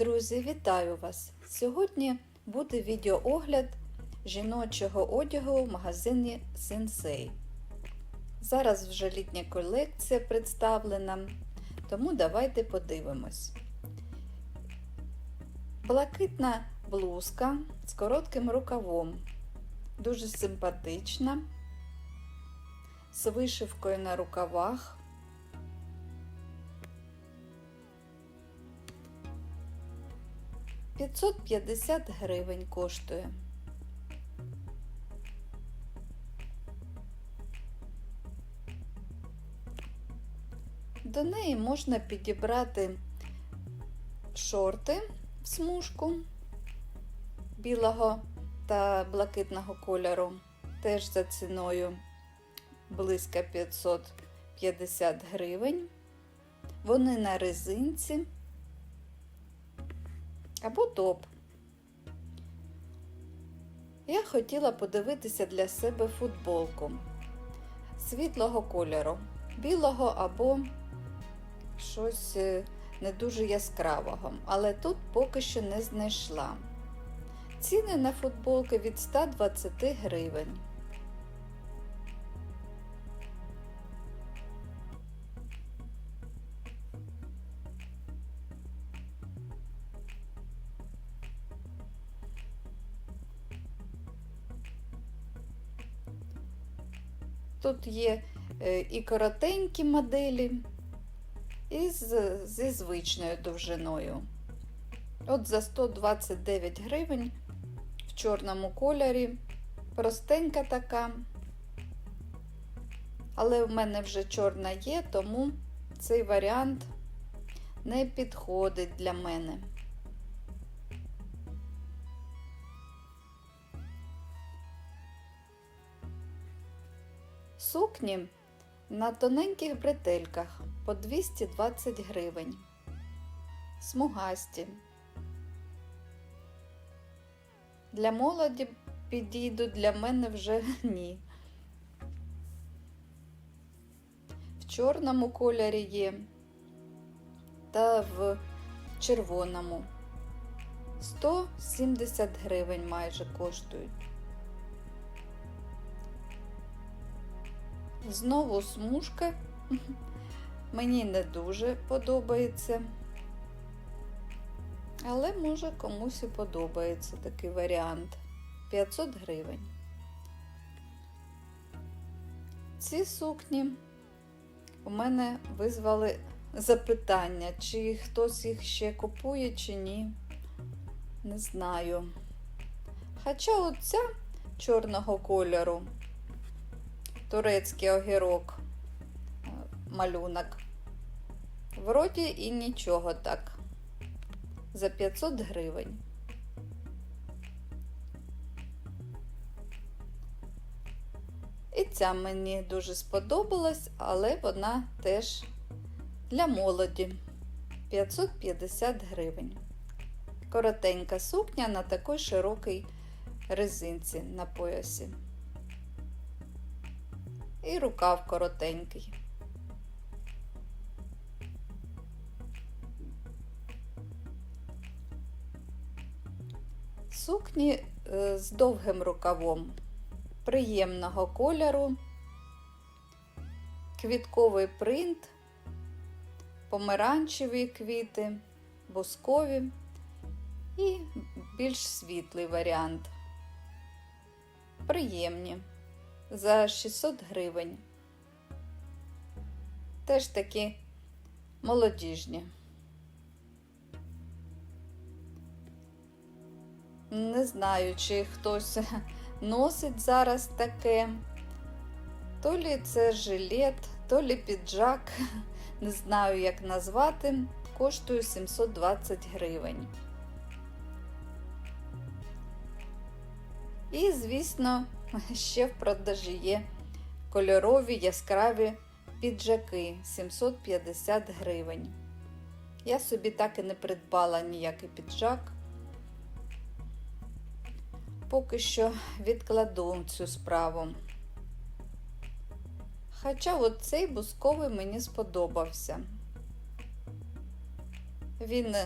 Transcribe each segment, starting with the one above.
Друзі, вітаю вас! Сьогодні буде відеоогляд жіночого одягу в магазині Sensei. Зараз вже літня колекція представлена, тому давайте подивимось. Блакитна блузка з коротким рукавом. Дуже симпатична, з вишивкою на рукавах. П'ятсот п'ятдесят гривень коштує. До неї можна підібрати шорти в смужку білого та блакитного кольору, теж за ціною близько 550 гривень. Вони на резинці або топ. Я хотіла подивитися для себе футболку світлого кольору, білого або щось е, не дуже яскравого, але тут поки що не знайшла. Ціни на футболки від 120 гривень. Тут є е, і коротенькі моделі, і зі звичною довжиною. От за 129 гривень в чорному кольорі. Простенька така. Але в мене вже чорна є, тому цей варіант не підходить для мене. Сукні на тоненьких бретельках по 220 гривень. Смугасті. Для молоді підійдуть, для мене вже ні. В чорному кольорі є та в червоному. 170 гривень майже коштують. Знову смужка. Мені не дуже подобається. Але може комусь і подобається такий варіант. 500 гривень. Ці сукні у мене визвали запитання, чи хтось їх ще купує, чи ні. Не знаю. Хоча оця чорного кольору, турецький огірок, малюнок, вроді і нічого так за 500 гривень. І ця мені дуже сподобалась, але вона теж для молоді 550 гривень. Коротенька сукня на такій широкій резинці на поясі. І рукав коротенький. Сукні е, з довгим рукавом, приємного кольору, квітковий принт, помаранчеві квіти, бускові і більш світлий варіант. Приємні за 600 гривень. Теж такі молодіжні. Не знаю, чи хтось носить зараз таке. То лі це жилет, то лі піджак, не знаю, як назвати, коштує 720 гривень. І, звісно, ще в продажі є кольорові яскраві піджаки 750 гривень. Я собі так і не придбала ніякий піджак поки що відкладу цю справу. Хоча от цей бусковий мені сподобався. Він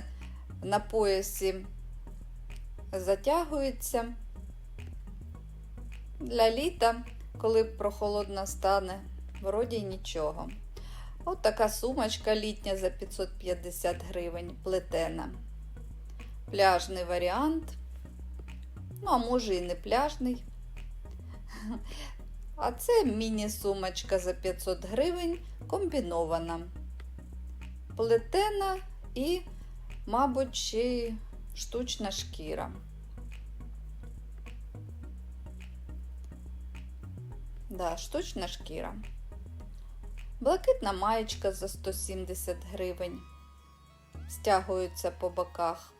на поясі затягується. Для літа, коли прохолодно стане, вроді нічого. От така сумочка літня за 550 гривень, плетена. Пляжний варіант. Ну, а може і не пляжний. А це міні-сумочка за 500 гривень, комбінована. Плетена і, мабуть, ще штучна шкіра. Да, штучна шкіра. Блакитна маєчка за 170 гривень. Стягуються по боках.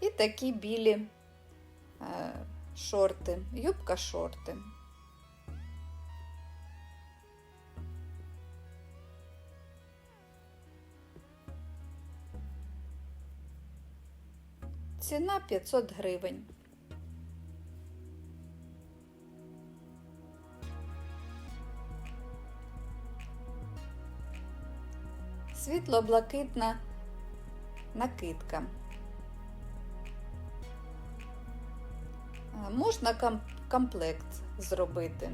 І такі білі е, шорти, юбка шорти. Ціна 500 гривень. Світло-блакитна накидка. Можна комплект зробити.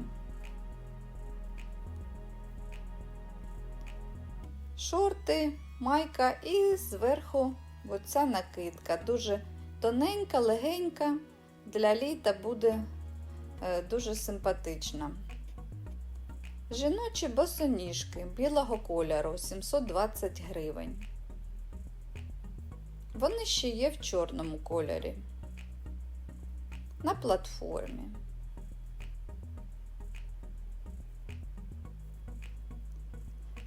Шорти, майка і зверху оця накидка. Дуже тоненька, легенька. Для літа буде е, дуже симпатична. Жіночі босоніжки білого кольору 720 гривень. Вони ще є в чорному кольорі. На платформі.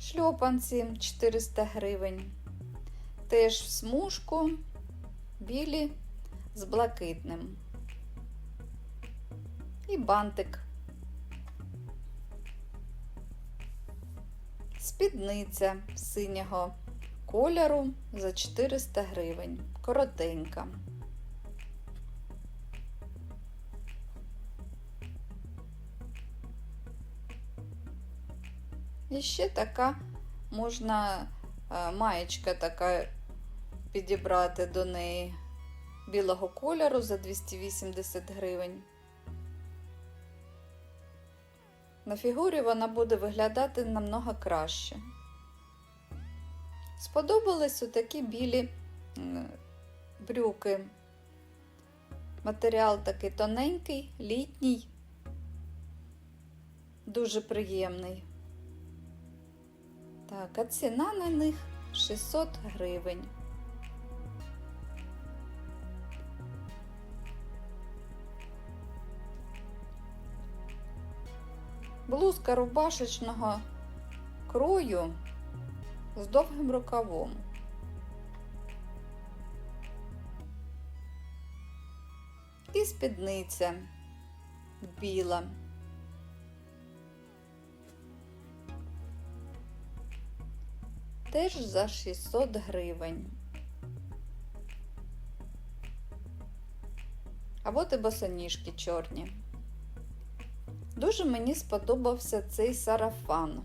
Шльопанці 400 гривень. Теж в смужку, білі з блакитним. І бантик. Спідниця синього кольору за 400 гривень. Коротенька. І ще така можна е, маєчка така підібрати до неї білого кольору за 280 гривень. На фігурі вона буде виглядати намного краще. Сподобались отакі білі брюки. Матеріал такий тоненький, літній, дуже приємний. Так, а ціна на них 600 гривень. Блузка рубашечного крою з довгим рукавом. І спідниця біла. Теж за 600 гривень. А от і босоніжки чорні. Дуже мені сподобався цей сарафан.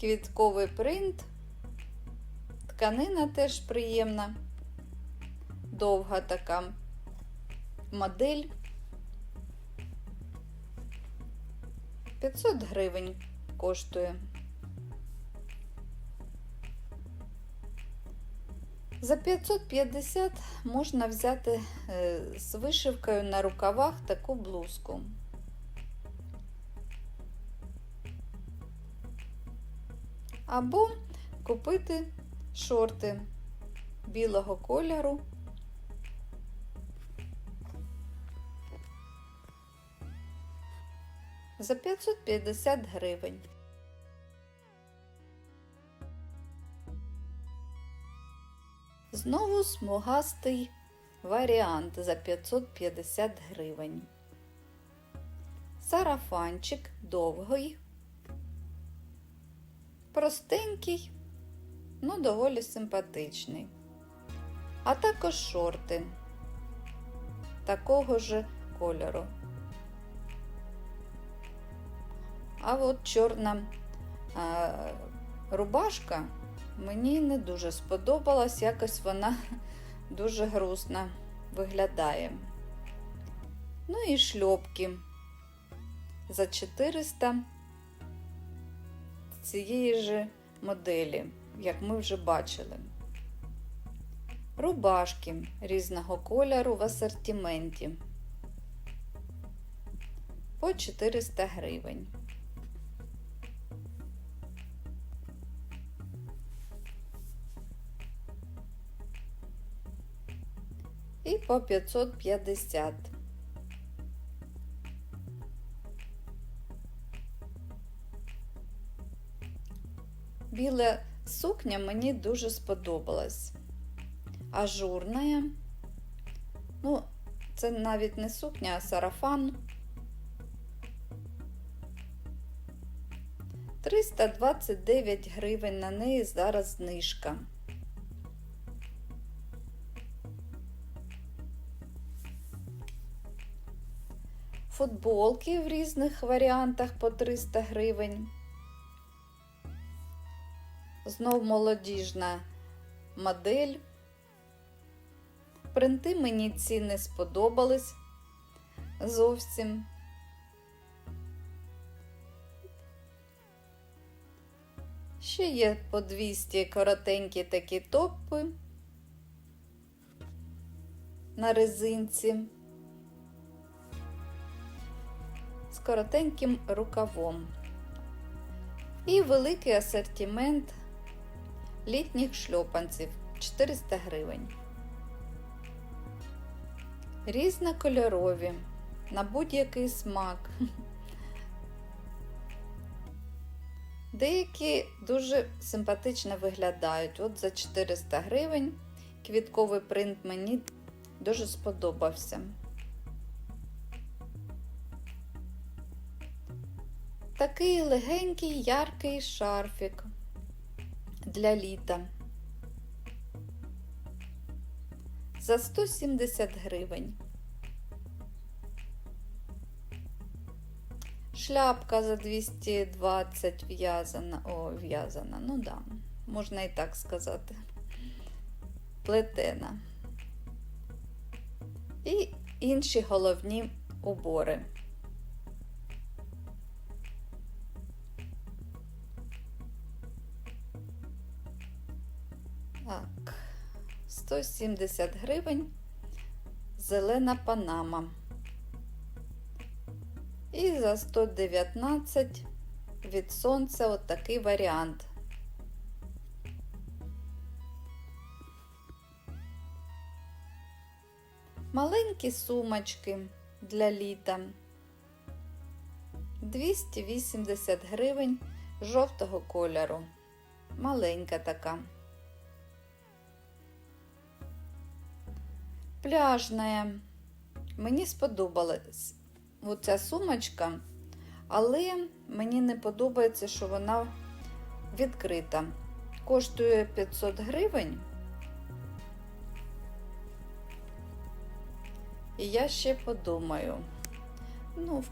Квітковий принт. Тканина теж приємна, довга така модель. 500 гривень коштує. За 550 можна взяти е, з вишивкою на рукавах таку блузку. Або купити шорти білого кольору. За 550 гривень. Знову смугастий варіант за 550 гривень. Сарафанчик довгий, простенький, ну доволі симпатичний. А також шорти такого ж кольору. А от чорна а, рубашка Мені не дуже сподобалась, якось вона дуже грустно виглядає. Ну і шльопки за 400 цієї ж моделі, як ми вже бачили. Рубашки різного кольору в асортименті по 400 гривень. І по 550. Біла сукня мені дуже сподобалась. Ажурна. Ну, це навіть не сукня, а сарафан. 329 гривень на неї зараз знижка. Футболки в різних варіантах по 300 гривень. Знов молодіжна модель. Принти мені ці не сподобались зовсім. Ще є по 200 коротенькі такі топи на резинці коротеньким рукавом. І великий асортимент літніх шльопанців 400 гривень. Різнокольорові на будь-який смак. Деякі дуже симпатично виглядають. От за 400 гривень квітковий принт мені дуже сподобався. Такий легенький, яркий шарфік для літа. За 170 гривень. Шляпка за 220 в'язана. О, в'язана, ну да, можна і так сказати. Плетена. І інші головні убори. 170 гривень. Зелена панама. І за 119 від сонця от такий варіант. Маленькі сумочки для літа. 280 гривень жовтого кольору. Маленька така. Пляжна. Мені сподобалась оця сумочка, але мені не подобається, що вона відкрита. Коштує 500 гривень. І я ще подумаю. Ну,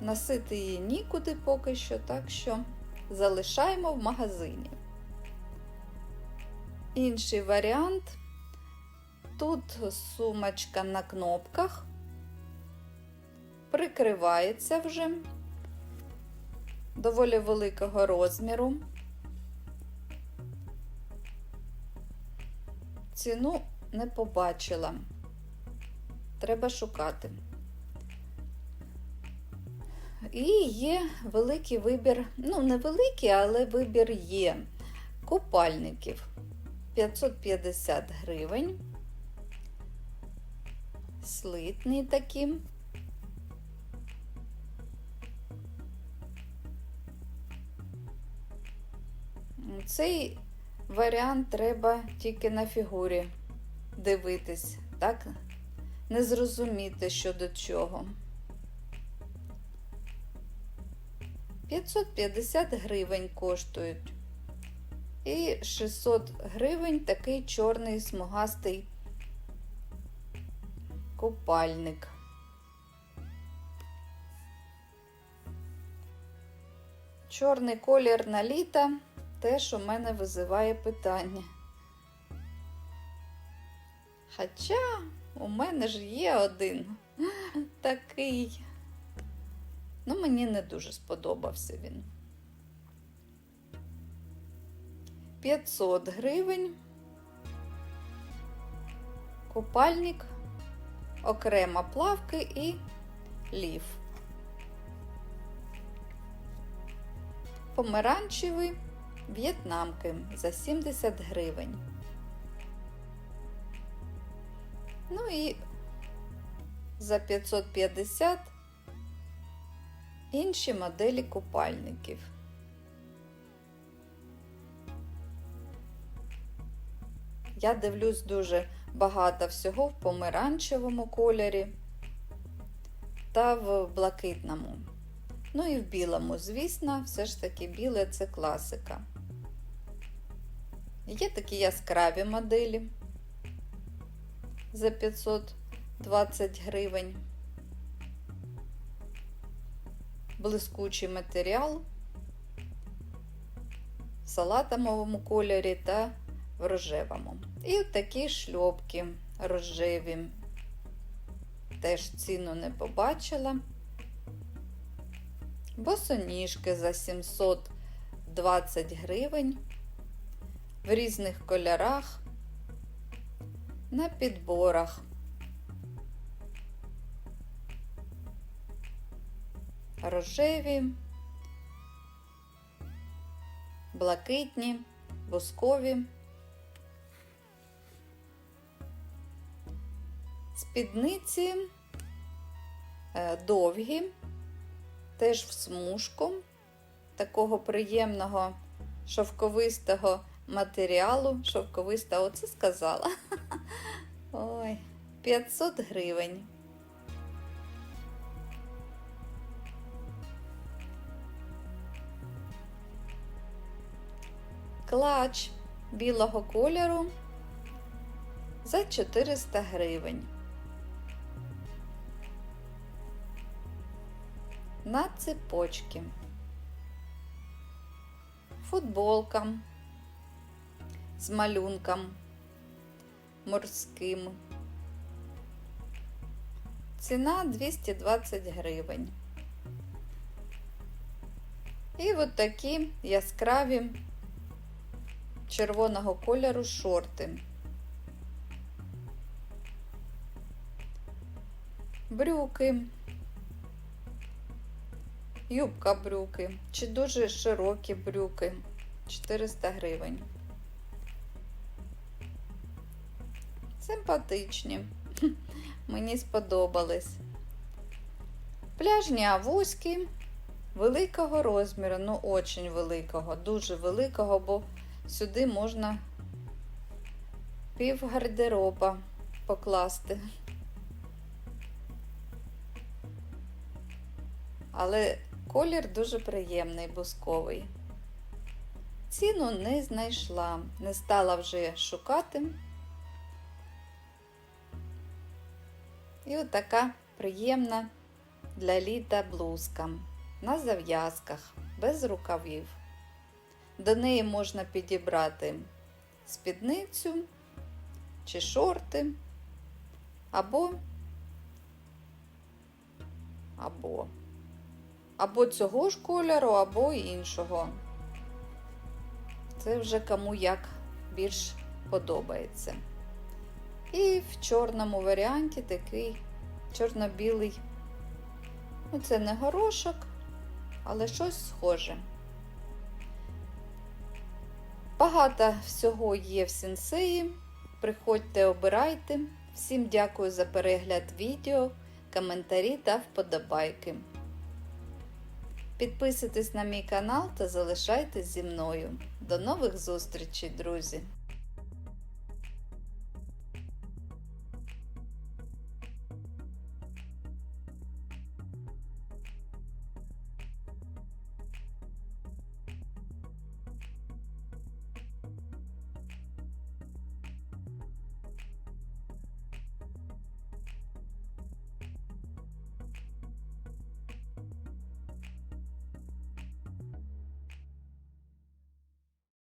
носити її нікуди поки що, так що залишаємо в магазині. Інший варіант. Тут сумочка на кнопках прикривається вже доволі великого розміру. Ціну не побачила. Треба шукати. І є великий вибір, ну, не великий, але вибір є купальників 550 гривень. Слитні такі. Цей варіант треба тільки на фігурі дивитись, так? Не зрозуміти, що до чого. 550 гривень коштують. І 600 гривень такий чорний смугастий купальник. Чорний колір на літо теж у мене визиває питання. Хоча у мене ж є один такий. Ну, мені не дуже сподобався він. 500 гривень. Купальник, окремо плавки і ліф. Помаранчевий в'єтнамки за 70 гривень. Ну і за 550 інші моделі купальників. Я дивлюсь дуже багато всього в помаранчевому кольорі та в блакитному. Ну і в білому, звісно, все ж таки біле це класика. Є такі яскраві моделі за 520 гривень. Блискучий матеріал в салатамовому кольорі та рожевому. І такі шльопки рожеві. Теж ціну не побачила. Босоніжки за 720 гривень в різних кольорах на підборах. Рожеві, блакитні, бускові. Спідниці е, довгі, теж в смужку такого приємного шовковистого матеріалу. Шовковиста, оце сказала. Ой, 500 гривень. Клач білого кольору за 400 гривень. На цепочки. Футболка з малюнком морським. Ціна 220 гривень. І от такі яскраві червоного кольору шорти. Брюки, юбка брюки, чи дуже широкі брюки 400 гривень. Симпатичні. Мені сподобались. Пляжні авоськи великого розміру, ну очень великого, дуже великого, бо сюди можна пів гардероба покласти. Але колір дуже приємний, бусковий. Ціну не знайшла, не стала вже шукати. І от така приємна для літа блузка на зав'язках, без рукавів. До неї можна підібрати спідницю чи шорти, або або, або цього ж кольору, або іншого. Це вже кому як більш подобається. І в чорному варіанті такий чорно-білий. Ну, це не горошок, але щось схоже. Багато всього є в сенсеї. Приходьте, обирайте. Всім дякую за перегляд відео, коментарі та вподобайки. Підписуйтесь на мій канал та залишайтесь зі мною. До нових зустрічей, друзі!